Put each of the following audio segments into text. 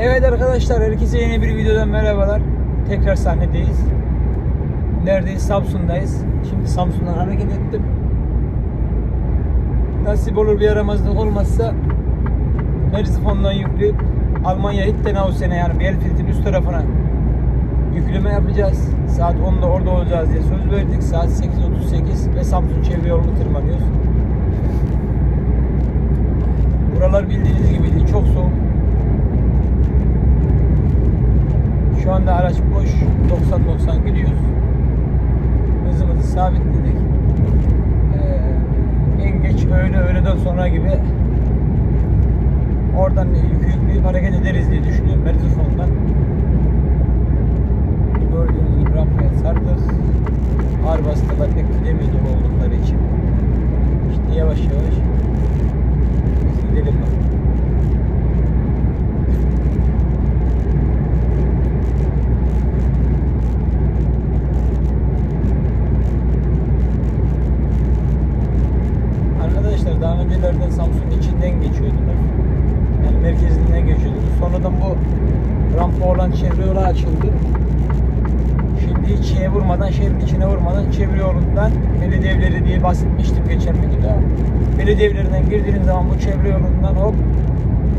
Evet arkadaşlar herkese yeni bir videodan merhabalar. Tekrar sahnedeyiz. Neredeyiz? Samsun'dayız. Şimdi Samsun'dan hareket ettim. Nasip olur bir yaramazlık olmazsa Merzifon'dan yükleyip Almanya Hittenhausen'e yani Bielefield'in üst tarafına yükleme yapacağız. Saat 10'da orada olacağız diye söz verdik. Saat 8.38 ve Samsun çevre yolunu tırmanıyoruz. Buralar bildiğiniz gibi çok soğuk. Şu anda araç boş. 90-90 gidiyoruz. Hızımızı sabitledik. Ee, en geç öğle öğleden sonra gibi oradan yük yükleyip hareket ederiz diye düşünüyorum Merzifon'dan. Gördüğünüz gibi rampaya sardık. Ağır bastılar pek gidemiyor dolu oldukları için. İşte yavaş yavaş biz gidelim bak. Arkadaşlar daha öncelerden Samsun'un içinden geçiyordunuz. Yani merkezinden geçiyordunuz. Sonradan bu rampa olan çevre yolu açıldı. Şimdi hiç şeye vurmadan, şehrin içine vurmadan çevre yolundan belediye bahsetmiştim geçen videoda. Belediye evlerinden girdiğiniz zaman bu çevre yolundan hop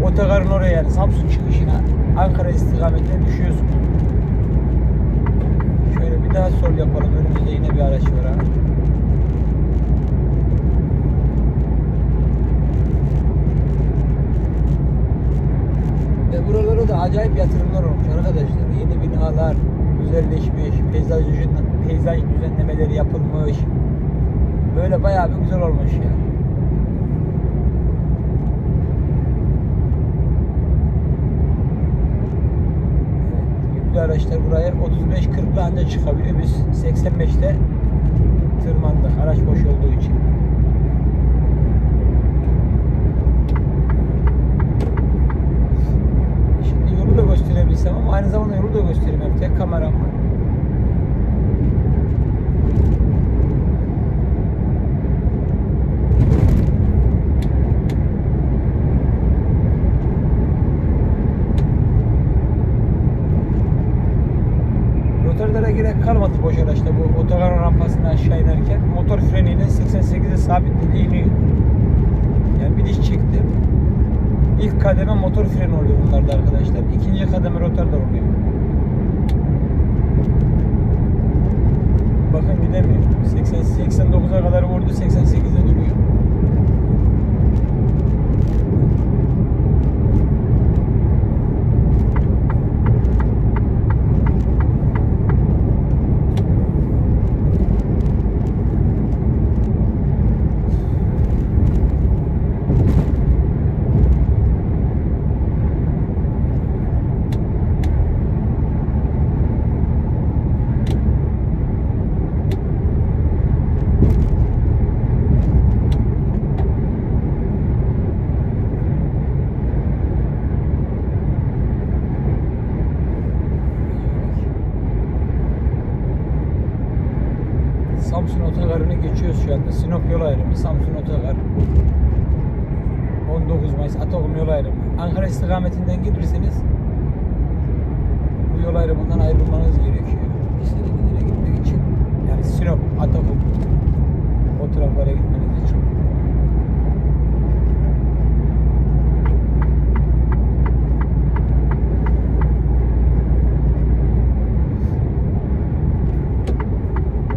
otogarın oraya yani Samsun çıkışına Ankara istikametine düşüyorsunuz. Şöyle bir daha sol yapalım. Önümüzde yine bir araç var ha. Ve buralara da acayip yatırımlar olmuş arkadaşlar. Yeni binalar güzelleşmiş, peyzaj, peyzaj düzenlemeleri yapılmış. Böyle bayağı bir güzel olmuş ya. Yüklü araçlar buraya 35-40'la anca çıkabiliyor. Biz 85'te tırmandık araç boş olduğu için. Şimdi yolu da gösterebilsem ama aynı zamanda yolu da göstereyim. Hem tek kameram var. Gerek kalmadı boş araçta bu otogar rampasından aşağı inerken motor freniyle 88'e sabitledi iniyor. Yani bir diş çekti. İlk kademe motor freni oluyor bunlarda arkadaşlar. İkinci kademe rotarlar oluyor. Bakın gidemiyor. 80 89'a kadar vurdu, 88'e duruyor. Samsun Otogarı'nı geçiyoruz şu anda. Sinop yol ayrımı, Samsun Otogar. 19 Mayıs Atokum yol ayrımı. Ankara istikametinden gelirseniz bu yol ayrımından ayrılmanız gerekiyor. İstediğiniz yere gitmek için. Yani Sinop, Atokum o taraflara gitmeniz için.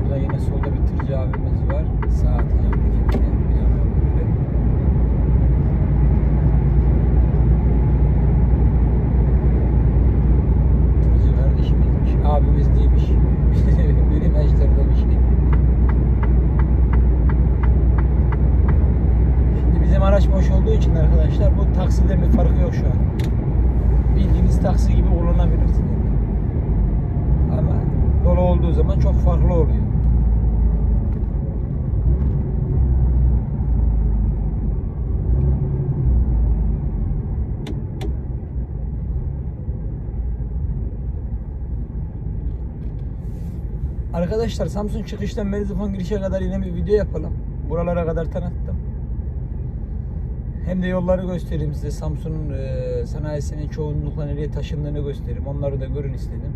Burada yine solda bir tırcı abimiz var. Sağ atacağım tekemine. Biz onu öldürdük. Tırcı kardeşimizmiş. Abimiz değilmiş. Benim yaşlardamış. Şimdi bizim araç boş olduğu için arkadaşlar bu taksiden bir farkı yok şu an. Bildiğiniz taksi gibi kullanabilirsiniz. Ama dolu olduğu zaman çok farklı oluyor. Arkadaşlar Samsun çıkıştan Merzifon girişe kadar yine bir video yapalım. Buralara kadar tanıttım. Hem de yolları göstereyim size. Samsun'un e, sanayisinin çoğunlukla nereye taşındığını göstereyim. Onları da görün istedim.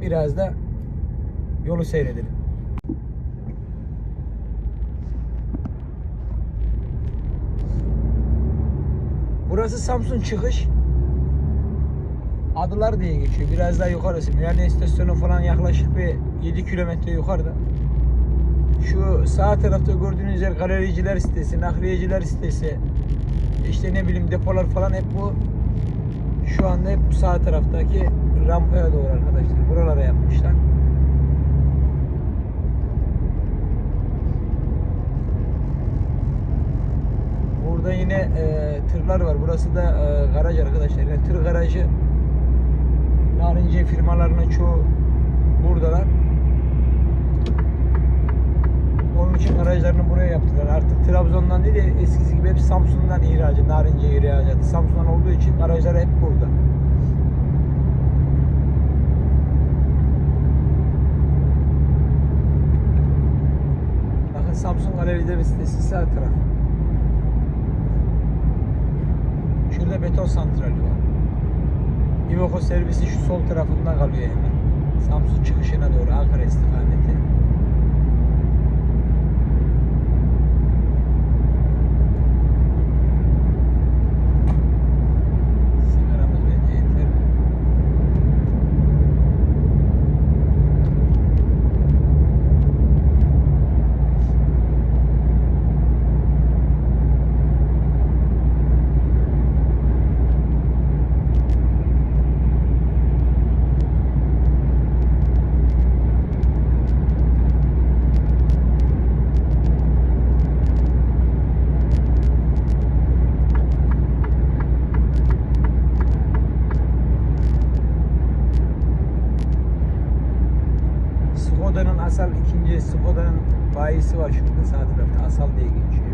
Biraz da yolu seyredelim. Burası Samsun çıkış. Adılar diye geçiyor. Biraz daha yukarısı. Müerne istasyonu falan yaklaşık bir 7 kilometre yukarıda. Şu sağ tarafta gördüğünüz yer galericiler sitesi, nakliyeciler sitesi, işte ne bileyim depolar falan hep bu şu anda hep sağ taraftaki rampaya doğru arkadaşlar. Buralara yapmışlar. Burada yine e, tırlar var. Burası da e, garaj arkadaşlar. Yani tır garajı Narince firmalarının çoğu buradalar. Onun için garajlarını buraya yaptılar. Artık Trabzon'dan değil de eskisi gibi hep Samsun'dan ihracı, Narince ihracatı. Samsun'dan olduğu için garajlar hep burada. Bakın Samsun Galerileri sitesi sağ taraf. Şurada beton santrali var. İvoko servisi şu sol tarafında kalıyor hemen. Samsun çıkışına doğru Ankara istikameti. Bayisi var şurada sağ tarafta asal diye geçiyor.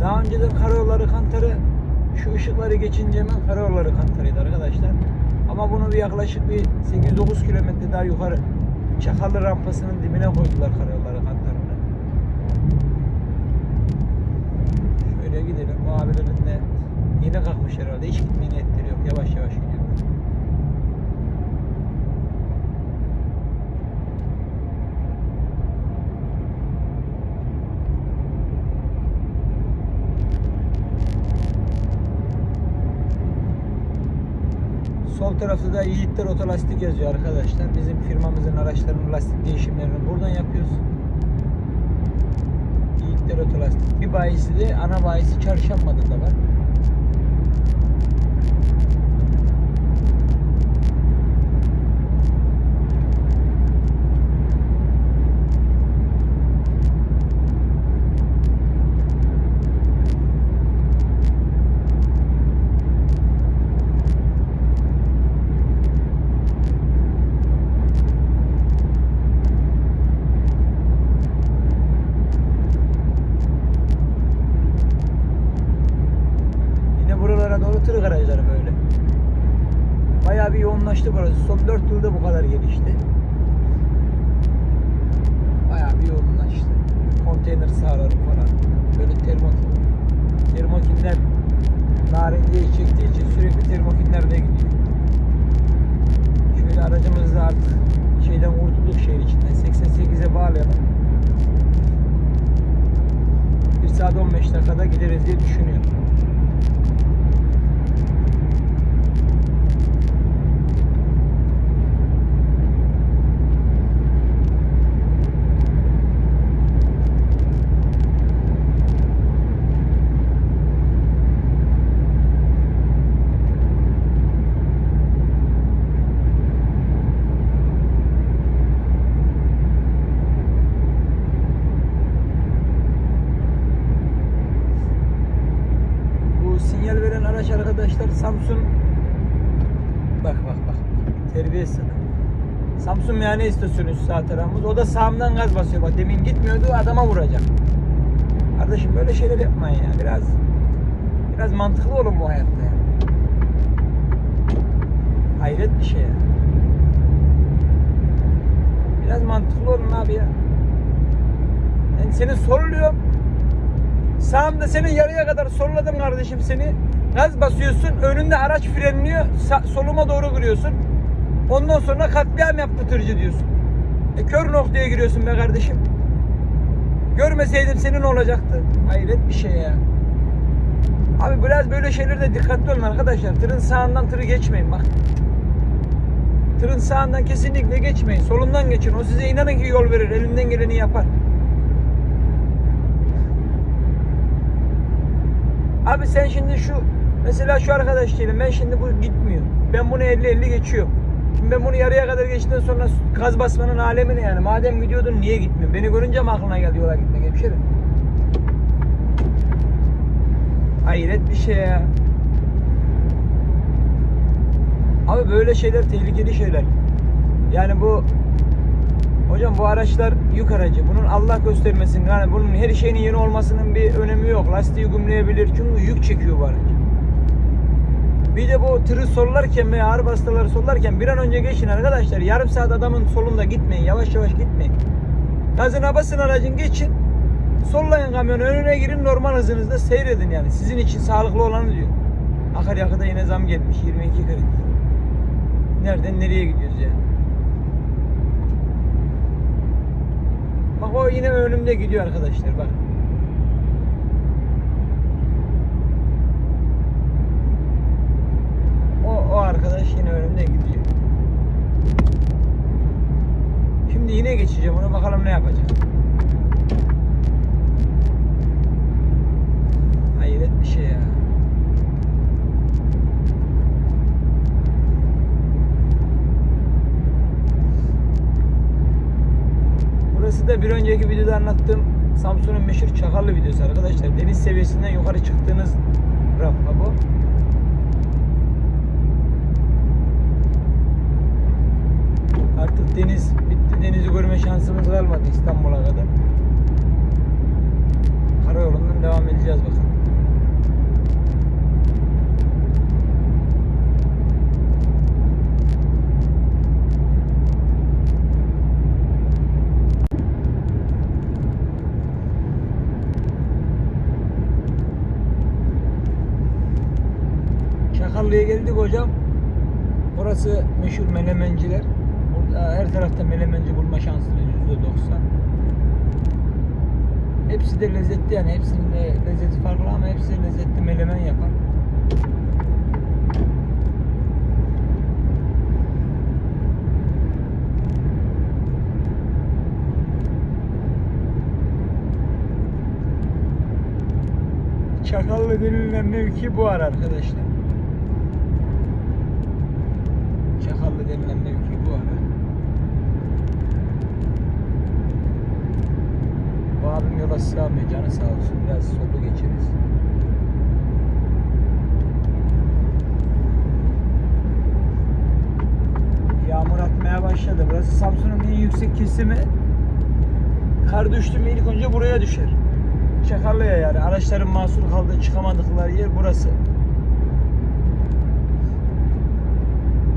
Daha önceden karayolları kantarı şu ışıkları geçince hemen karayolları kantarıydı arkadaşlar. Ama bunu bir yaklaşık bir 8-9 kilometre daha yukarı Çakallı rampasının dibine koydular karayolları 7'de kalkmış herhalde. Hiç gitme niyetleri yok. Yavaş yavaş gidiyor. Sol tarafta da Yiğitler Otolastik yazıyor arkadaşlar. Bizim firmamızın araçlarının lastik değişimlerini buradan yapıyoruz. Yiğitler Otolastik. Bir bayisi de ana bayisi Çarşamba'da da var. Meyhane istasyonu sağ tarafımız O da sağımdan gaz basıyor bak demin gitmiyordu adama vuracak Kardeşim böyle şeyler yapmayın ya biraz Biraz mantıklı olun bu hayatta ya. Hayret bir şey. Biraz mantıklı olun abi ya. Ben seni soruluyorum. Sağımda seni yarıya kadar soruladım kardeşim seni. Gaz basıyorsun, önünde araç frenliyor, soluma doğru giriyorsun. Ondan sonra katliam yaptı tırcı diyorsun. E kör noktaya giriyorsun be kardeşim. Görmeseydim senin olacaktı. Hayret bir şey ya. Abi biraz böyle şeylerde dikkatli olun arkadaşlar. Tırın sağından tırı geçmeyin bak. Tırın sağından kesinlikle geçmeyin. Solundan geçin. O size inanın ki yol verir. Elinden geleni yapar. Abi sen şimdi şu mesela şu arkadaş diyelim ben şimdi bu gitmiyor. Ben bunu 50-50 geçiyorum. Şimdi ben bunu yarıya kadar geçtikten sonra gaz basmanın alemi ne yani? Madem gidiyordun niye gitmiyorsun? Beni görünce mi aklına geldi yola gitmek hemşerim? Hayret bir şey ya. Abi böyle şeyler tehlikeli şeyler. Yani bu hocam bu araçlar yük aracı. Bunun Allah göstermesin. Yani bunun her şeyin yeni olmasının bir önemi yok. Lastiği gümleyebilir çünkü yük çekiyor bu araç. Bir de bu tırı sollarken veya ağır hastaları sollarken bir an önce geçin arkadaşlar. Yarım saat adamın solunda gitmeyin. Yavaş yavaş gitmeyin. Gazına basın aracın geçin. Sollayın kamyonu önüne girin normal hızınızda seyredin yani. Sizin için sağlıklı olanı diyor. Akaryakıta yine zam gelmiş 22 kredi. Nereden nereye gidiyoruz ya? Bak o yine önümde gidiyor arkadaşlar bak. O, arkadaş yine önümde gidiyor. Şimdi yine geçeceğim ona bakalım ne yapacak. Hayret bir şey ya. Burası da bir önceki videoda anlattığım Samsun'un meşhur Çakallı videosu arkadaşlar. Deniz seviyesinden yukarı çıktığınız rampa bu. Artık deniz bitti. Denizi görme şansımız kalmadı İstanbul'a kadar. Karayolundan devam edeceğiz bakalım. Çakallı'ya geldik hocam. Burası meşhur melemenciler. Her tarafta melemenci bulma yüzde doksan. Hepsi de lezzetli yani hepsinin de lezzeti farklı ama hepsi lezzetli melemen yapar. Çakallı denilen mevki bu ara arkadaşlar. Çakallı denilen mevki bu abim yola sığamıyor canı sağ olsun. Biraz solu geçeriz. Yağmur atmaya başladı. Burası Samsun'un en yüksek kesimi. Kar düştü mü ilk önce buraya düşer. Çakallı'ya yani. Araçların mahsur kaldığı çıkamadıkları yer burası.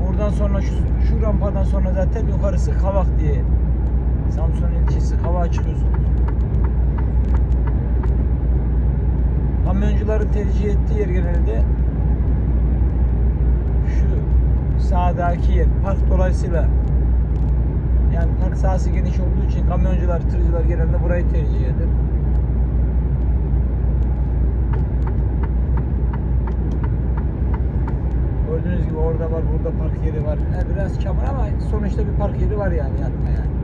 Buradan sonra şu, şu rampadan sonra zaten yukarısı Kavak diye. Samsun ilçesi Kavak'a çıkıyorsunuz. Kamyoncuların tercih ettiği yer genelde şu sağdaki yer. Park dolayısıyla yani park sahası geniş olduğu için kamyoncular, tırcılar genelde burayı tercih eder. Gördüğünüz gibi orada var, burada park yeri var. Ha, biraz çamur ama sonuçta bir park yeri var yani yatma yani.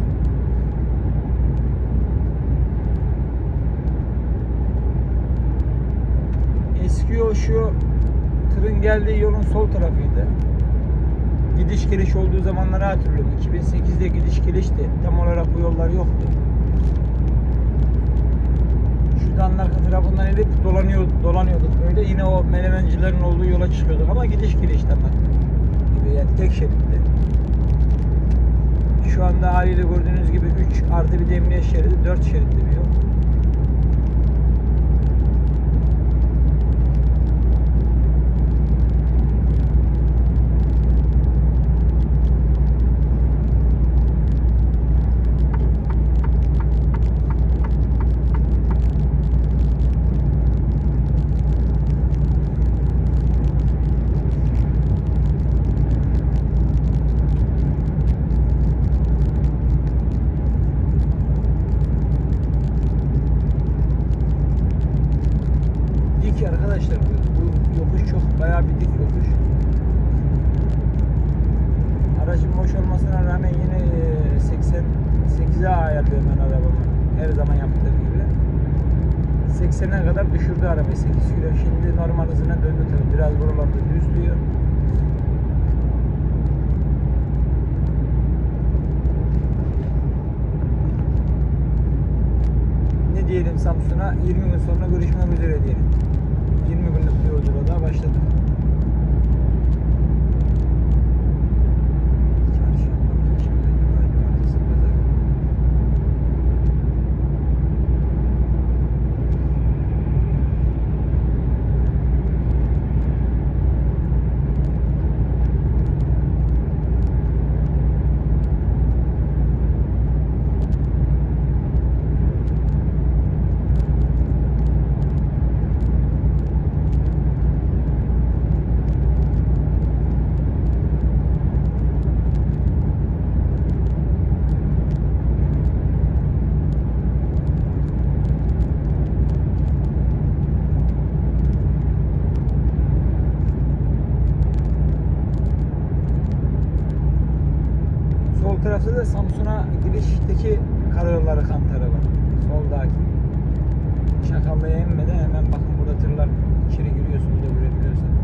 Eski şu tırın geldiği yolun sol tarafıydı. Gidiş geliş olduğu zamanları hatırlıyorum. 2008'de gidiş gelişti. Tam olarak bu yollar yoktu. Şuradan arka tarafından elip dolanıyor, dolanıyorduk böyle. Yine o menemencilerin olduğu yola çıkıyorduk ama gidiş geliş tabi. Gibi yani tek şeritte. Şu anda haliyle gördüğünüz gibi 3 artı bir de emniyet şeridi 4 şeritli bir yol. ayarlıyorum ben arabamı. Her zaman yaptığım gibi. 80'e kadar düşürdü arabayı 8 kilo. Şimdi normal hızına döndü tabii. Biraz buralarda düzlüyor. Ne diyelim Samsun'a 20 gün sonra görüşmek üzere diyelim. Tarafta da Samsun'a girişteki karayolları kantarı var. Soldaki. Çakallı'ya inmeden hemen bakın burada tırlar içeri giriyorsunuz da görebiliyorsunuz.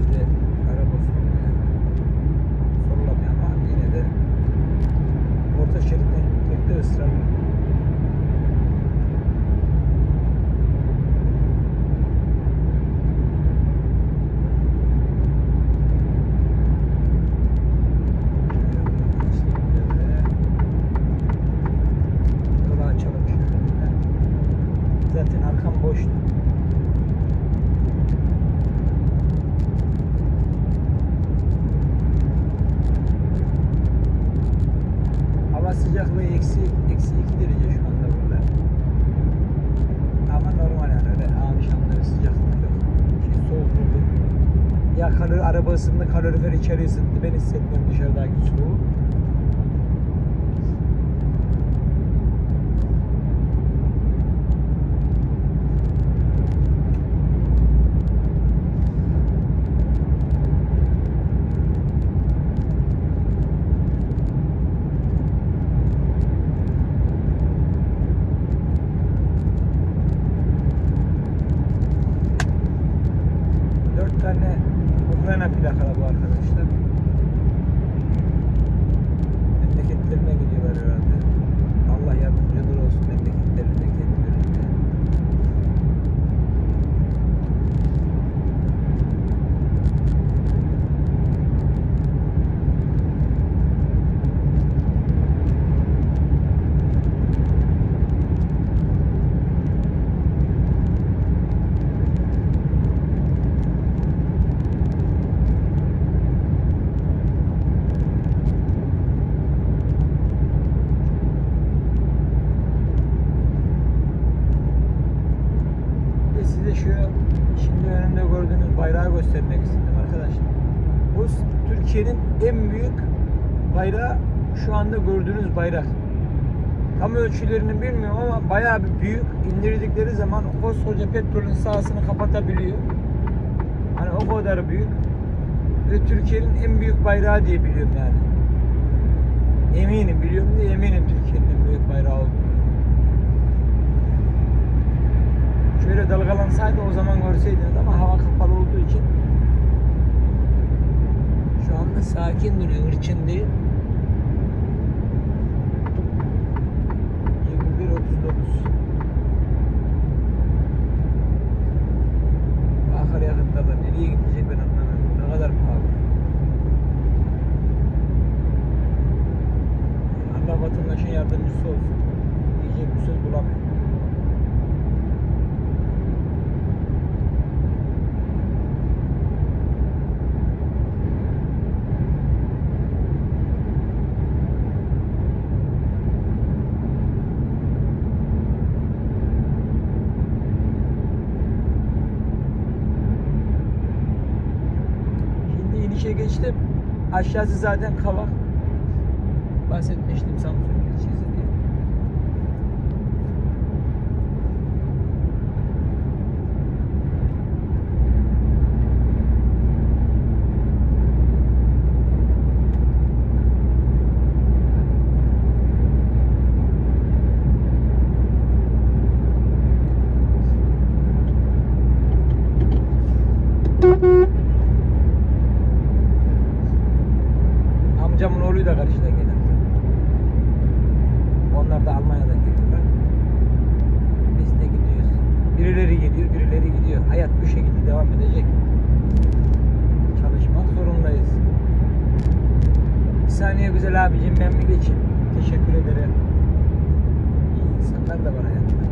Bizde araba solluyor. Sollamıyor ama yine de orta şeritten gitmekte ısrarlı. Yolu açalım şöyle. Zaten arkam boştu. Hava sıcaklığı eksi, eksi 2 derece şu anda burada. Ama normal yani öyle akşamları sıcaklık yok. Şey soğukluğu. Ya kalor, araba ısındı, kalorifer içeri ısıttı. Ben hissetmiyorum dışarıdaki soğuğu. Dört tane Ukrayna plakalı bu arkadaşlar. Memleketlerine gidiyorlar herhalde. Allah yardımcıları olsun memleketlerinde kendilerinde. Bir de size şu şimdi önümde gördüğünüz bayrağı göstermek istedim arkadaşlar. Bu Türkiye'nin en büyük bayrağı şu anda gördüğünüz bayrak. Tam ölçülerini bilmiyorum ama bayağı bir büyük. İndirdikleri zaman koskoca petrolün sahasını kapatabiliyor. Hani o kadar büyük. Ve Türkiye'nin en büyük bayrağı diye biliyorum yani. Eminim biliyorum diye eminim Türkiye'nin en büyük bayrağı olduğunu. Şöyle dalgalansaydı o zaman görseydiniz ama hava kapalı olduğu için şu anda sakin duruyor, hırçın değil. 21.39 Akaryakıtlarla nereye gidecek ben anlamıyorum. Ne kadar pahalı. Allah vatandaşın yardımcısı olsun. Diyecek bir söz bulamıyorum. Şimdi inişe geçtim. Aşağısı zaten kavak. Bahsetmiştim Samsun'un ilçesi diye. Onlar da Almanya'dan geliyorlar. Biz de gidiyoruz. Birileri geliyor, birileri gidiyor. Hayat bu şekilde devam edecek. Çalışmak zorundayız. Saniye güzel abicim ben bir geçeyim. Teşekkür ederim. İyi insanlar da var hayatta.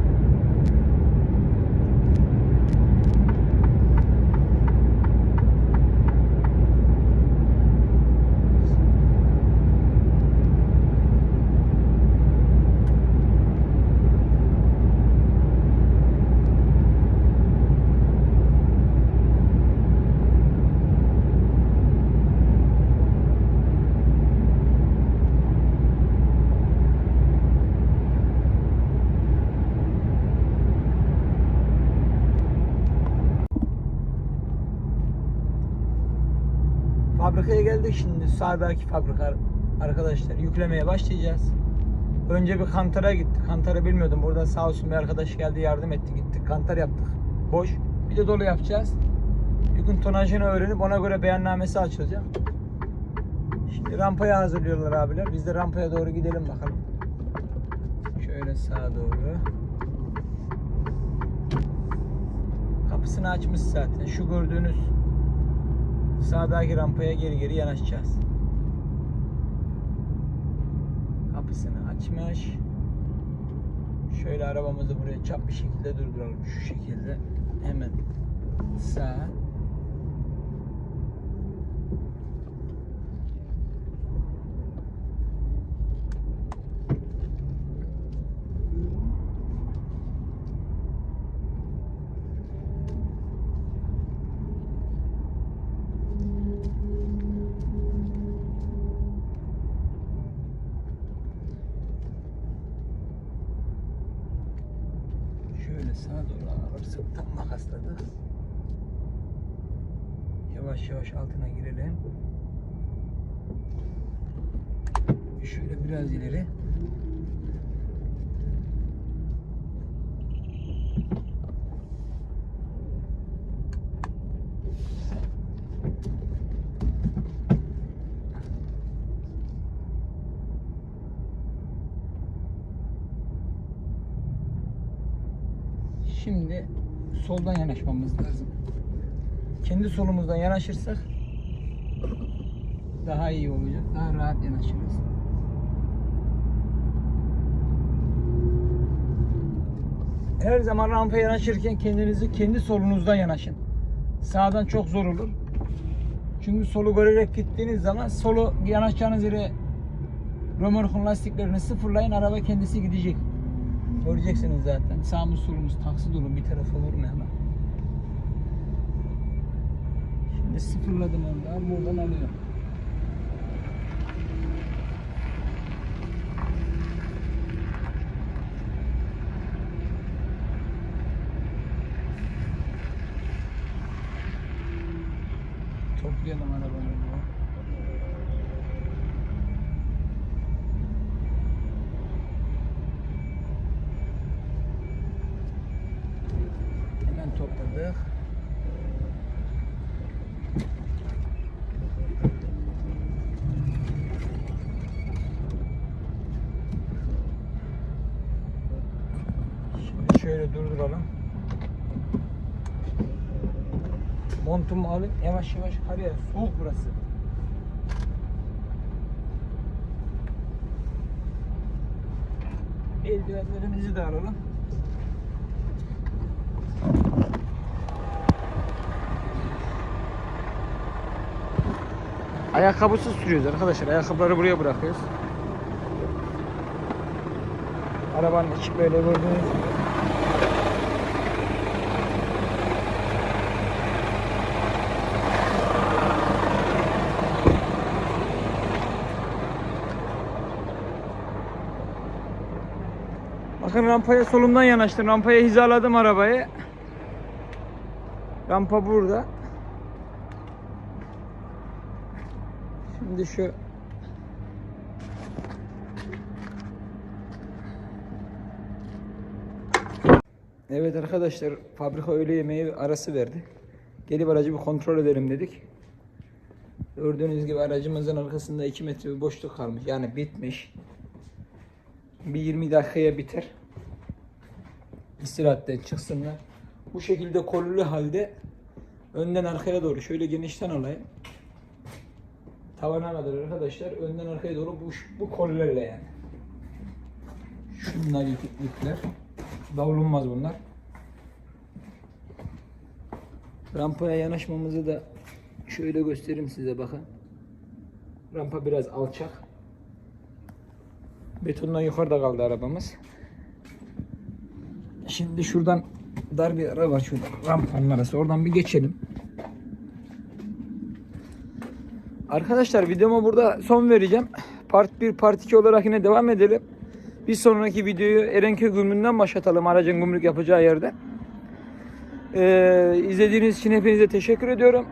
Fabrikaya geldik şimdi. Sağdaki fabrika arkadaşlar. Yüklemeye başlayacağız. Önce bir kantara gittik. Kantarı bilmiyordum. Burada sağ olsun bir arkadaş geldi yardım etti. Gittik kantar yaptık. Boş. Bir de dolu yapacağız. Yükün tonajını öğrenip ona göre beyannamesi açılacak. Şimdi rampaya hazırlıyorlar abiler. Biz de rampaya doğru gidelim bakalım. Şöyle sağa doğru. Kapısını açmış zaten. Şu gördüğünüz sağdaki rampaya geri geri yanaşacağız. Kapısını açmış. Şöyle arabamızı buraya çap bir şekilde durduralım. Şu şekilde. Hemen sağ. Şöyle sağa doğru alırsak tam makasladık. Yavaş altına girelim. Şöyle biraz ileri. Şimdi soldan yanaşmamız lazım. Kendi solumuzdan yanaşırsak daha iyi olacak. Daha rahat yanaşırız. Her zaman rampaya yanaşırken kendinizi kendi solunuzdan yanaşın. Sağdan çok zor olur. Çünkü solu görerek gittiğiniz zaman solu yanaşacağınız yere römorkun lastiklerini sıfırlayın araba kendisi gidecek. Göreceksiniz zaten. Sağımız solumuz taksi dolu bir tarafa vurmayalım. Şimdi sıfırladım ondan. Buradan alıyorum. Toplayalım arabayı. Hemen topladık. Şimdi şöyle durduralım. Montumu alayım. Yavaş yavaş karıya. Soğuk burası. Eldivenlerimizi de alalım. Ayakkabısız sürüyoruz arkadaşlar. Ayakkabıları buraya bırakıyoruz. Arabanın içi böyle gördüğünüz gibi. Bakın rampaya solumdan yanaştım. Rampaya hizaladım arabayı. Rampa burada. Şimdi şu Evet arkadaşlar fabrika öğle yemeği arası verdi. Gelip aracı bir kontrol edelim dedik. Gördüğünüz gibi aracımızın arkasında 2 metre bir boşluk kalmış. Yani bitmiş. Bir 20 dakikaya biter. İstirahatten çıksınlar. Bu şekilde kollu halde önden arkaya doğru şöyle genişten alayım. Tavana kadar arkadaşlar önden arkaya doğru bu, bu kollerle yani. Şunlar ip, ipler. Bunlar. Rampaya yanaşmamızı da şöyle göstereyim size bakın. Rampa biraz alçak. Betondan yukarıda kaldı arabamız. Şimdi şuradan dar bir ara var şurada. Rampanın arası. Oradan bir geçelim. Arkadaşlar videoma burada son vereceğim. Part 1, part 2 olarak yine devam edelim. Bir sonraki videoyu Erenköy gümrüğünden başlatalım aracın gümrük yapacağı yerde. Ee, izlediğiniz için hepinize teşekkür ediyorum.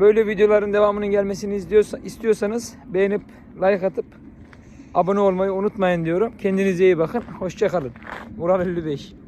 Böyle videoların devamının gelmesini istiyorsa, istiyorsanız beğenip like atıp abone olmayı unutmayın diyorum. Kendinize iyi bakın. Hoşçakalın. Murat 55.